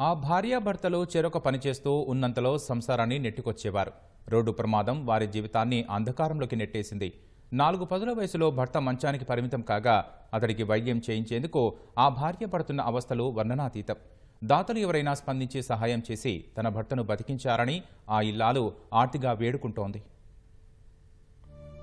ఆ భార్యాభర్తలు చెరొక పనిచేస్తూ ఉన్నంతలో సంసారాన్ని నెట్టుకొచ్చేవారు. రోడ్డు ప్రమాదం వారి జీవితాన్ని అంధకారంలోకి నెట్టేసింది. నాలుగు పదుల వయసులో భర్త మంచానికి పరిమితం కాగా అతడికి వైద్యం చేయించేందుకు ఆ భార్య పడుతున్న అవస్థలు వర్ణనాతీతం. దాతలు ఎవరైనా స్పందించి సహాయం చేసి తన భర్తను బతికించారని ఆ ఇల్లాలు ఆర్తిగా వేడుకుంటోంది.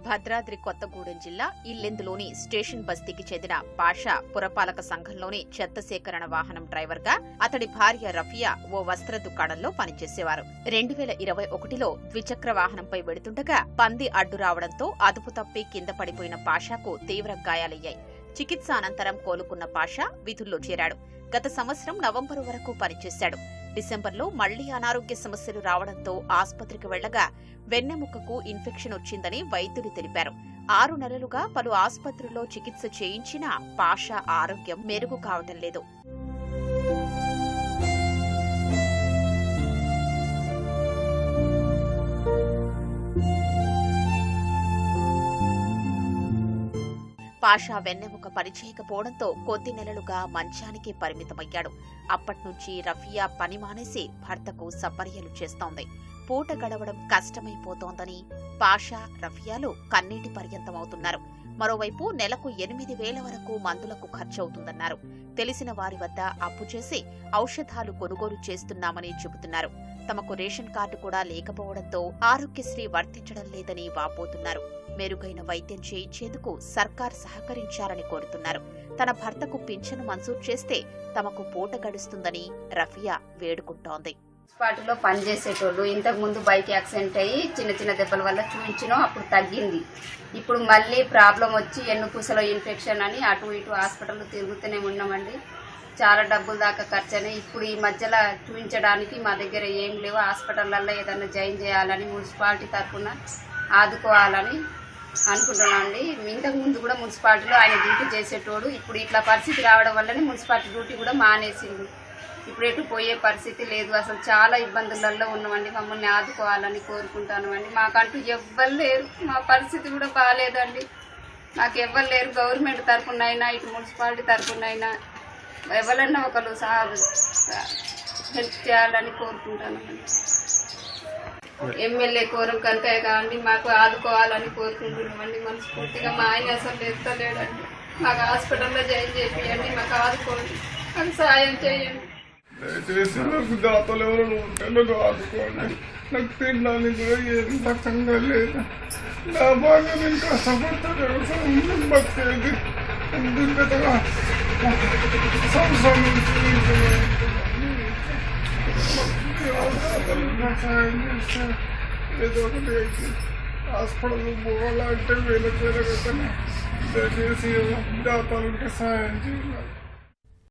భద్రాద్రి కొత్తగూడెం జిల్లా ఇల్లెందులోని స్టేషన్ బస్తీకి చెందిన పాషా పురపాలక సంఘంలోని చెత్త సేకరణ వాహనం డ్రైవర్గా అతడి భార్య రఫియా ఓ వస్త్ర దుకాణంలో పనిచేసేవారు. రెండు వేల ఇరవై ఒకటిలో ద్విచక్ర వాహనంపై వెడుతుండగా పంది అడ్డు రావడంతో అదుపు తప్పి కింద పడిపోయిన పాషాకు తీవ్ర గాయాలయ్యాయి. చికిత్స అనంతరం కోలుకున్న పాషా విధుల్లో చేరాడు. గత సంవత్సరం నవంబరు వరకు పనిచేశాడు. డిసెంబర్లో మళ్ళీ అనారోగ్య సమస్యలు రావడంతో ఆసుపత్రికి వెళ్ళగా వెన్నెముకకు ఇన్ఫెక్షన్ వచ్చిందని వైద్యులు తెలిపారు. ఆరు నెలలుగా పలు ఆసుపత్రుల్లో చికిత్స చేయించినా పాష ఆరోగ్యం మెరుగు కావటం లేదు. పాషా వెన్నెముక పనిచేయకపోవడంతో కొద్ది నెలలుగా మంచానికి పరిమితమయ్యాడు. అప్పట్నుంచి రఫియా పని మానేసి భర్తకు సపర్యలు చేస్తోంది. పూట గడవడం కష్టమైపోతోందని పాషా రఫియాలు కన్నీటి పర్యంతమవుతున్నారు. మరోవైపు నెలకు ఎనిమిది వేల వరకు మందులకు ఖర్చవుతుందన్నారు. తెలిసిన వారి వద్ద అప్పు చేసి ఔషధాలు కొనుగోలు చేస్తున్నామని చెబుతున్నారు. తమకు రేషన్ కార్డు కూడా లేకపోవడంతో ఆరోగ్యశ్రీ వర్తించడం లేదని వాపోతున్నారు. మెరుగైన వైద్యం చేయించేందుకు సర్కార్ సహకరించాలని కోరుతున్నారు. తన భర్తకు పింఛను మంజూరు చేస్తే తమకు పూట గడుస్తుందని రఫియా వేడుకుంటోంది. మున్సిపాలిటీలో పనిచేసేటోళ్ళు. ఇంతకు ముందు బైక్ యాక్సిడెంట్ అయ్యి చిన్న చిన్న దెబ్బల వల్ల చూపించినాం అప్పుడు తగ్గింది. ఇప్పుడు మళ్ళీ ప్రాబ్లం వచ్చి ఎన్నుపూసలో ఇన్ఫెక్షన్ అని అటు ఇటు హాస్పిటల్ తిరుగుతూనే ఉన్నామండి. చాలా డబ్బులు దాకా ఖర్చు అయినాయి ఇప్పుడు ఈ మధ్యలో చూపించడానికి మా దగ్గర ఏం లేవు. హాస్పిటల్లో ఏదైనా జాయిన్ చేయాలని మున్సిపాలిటీ తరఫున ఆదుకోవాలని అనుకుంటున్నామండి. ఇంతకు ముందు కూడా మున్సిపాలిటీలో ఆయన డ్యూటీ చేసేటోడు. ఇప్పుడు ఇట్లా పరిస్థితి రావడం వల్లనే మున్సిపాలిటీ డ్యూటీ కూడా మానేసింది ఇప్పుడు ఎటు పోయే పరిస్థితి లేదు. అసలు చాలా ఇబ్బందులలో ఉన్నామండి. మమ్మల్ని ఆదుకోవాలని కోరుకుంటామండి మాకంటూ ఎవ్వరు లేరు. మా పరిస్థితి కూడా బాగాలేదండి. నాకు ఎవ్వరు లేరు. గవర్నమెంట్ తరఫున అయినా ఇటు మున్సిపాలిటీ తరఫున అయినా ఎవరన్నా ఒకరు సాగు హెల్ప్ చేయాలని కోరుకుంటానండి ఎమ్మెల్యే కోరం కంటే కావండి మాకు ఆదుకోవాలని కోరుకుంటున్నామండి. మనస్ఫూర్తిగా మా ఆయన అసలు ఎత్తలేడండి మాకు హాస్పిటల్లో జాయిన్ చేయండి మాకు ఆదుకోండి. మాకు సాయం చేయండి. దయచేసి నాకు దాతలు ఎవరు ఉంటే నాకు ఆదుకోండి నాకు తినడానికి కూడా ఏం రకంగా లేదు నా బాగా నేను కష్టపడితే వ్యవసాయం బతికేది ఎందుకు పెద్దగా సంవత్సరం నుంచి నాకు సాయం చేస్తే ఏదో ఒకటి అయితే హాస్పిటల్ పోవాలంటే వేలకు వేల కట్టనే దయచేసి దాతలుంటే సాయం చేయాలి